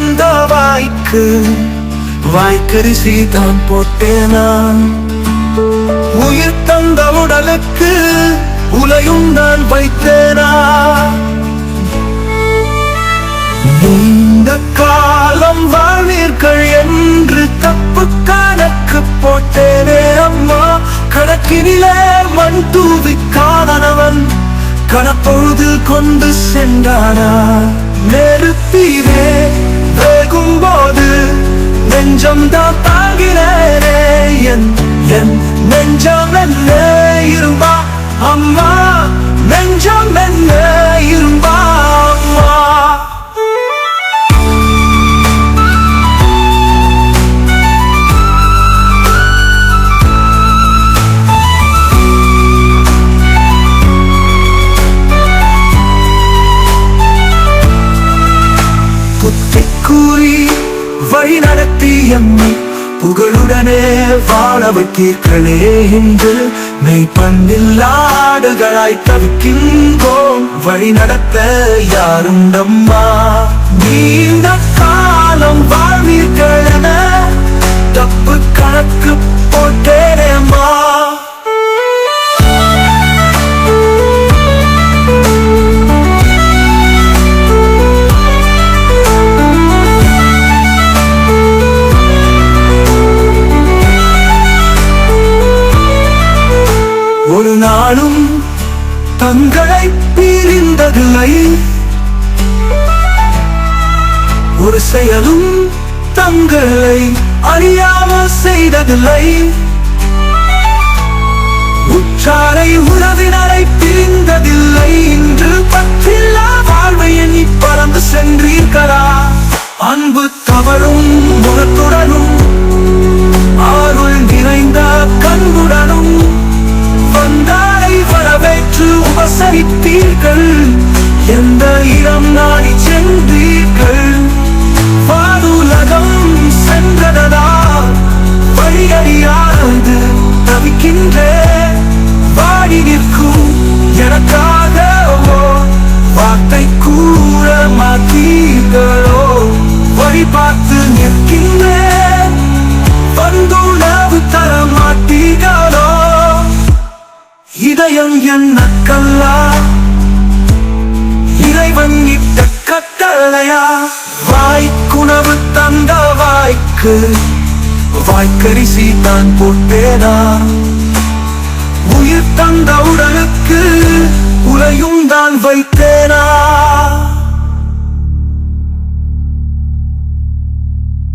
வந்த வாய்க்கு வாய்க்கரிசி தான் போட்டேனா? உயிர் தந்த உடலுக்கு உலையும் நான் வைத்தேனா? நீண்ட காலம் வாழ்வீர்கள் என்று தப்பு கணக்கு போட்டேனே அம்மா. கணக்கினிலே மண் தூவி காதனவன் கணப்பொழுது கொண்டு சென்றானா? நெருப்பிலே போது நெஞ்சம் தான் தாங்கிறே என் என் நெஞ்சம் என்ன இருமா அம்மா நெஞ்சம் என்ன எம்மை புகழுடனே வாழ வைத்தீர்களே என்று மெய்ப்பண்ணில் ஆடுகளாய் தவிக்கின்றோம். வழி நடத்த யாருண்டம்மா? நீண்ட காலம் வா தங்களை பிரிந்ததில்லை ஒரு செயலும் தங்களை அறியாமல் செய்ததில்லை உற்றாரை உறவில் எந்த இடம் நாடி சென்றீர்கள். வானுலகம் சென்றதா வழியறியாது தவிக்கின்ற. வாடி நிற்கும் எனக்காக வார்த்தை கூற மாத்தீர்களோ வழி பார்த்து நிற்கின்ற. வந்துணவு தர மாட்டீர்களோ. இதயம் என்ன கல்லா இறைவன் இட்ட கட்டளையா? வாய்க்குணவு தந்த வாய்க்கு. வாய்க்கரிசி தான் போட்டேனா? உயிர் தந்த உடலுக்கு உலையும் தான் வைத்தேனா?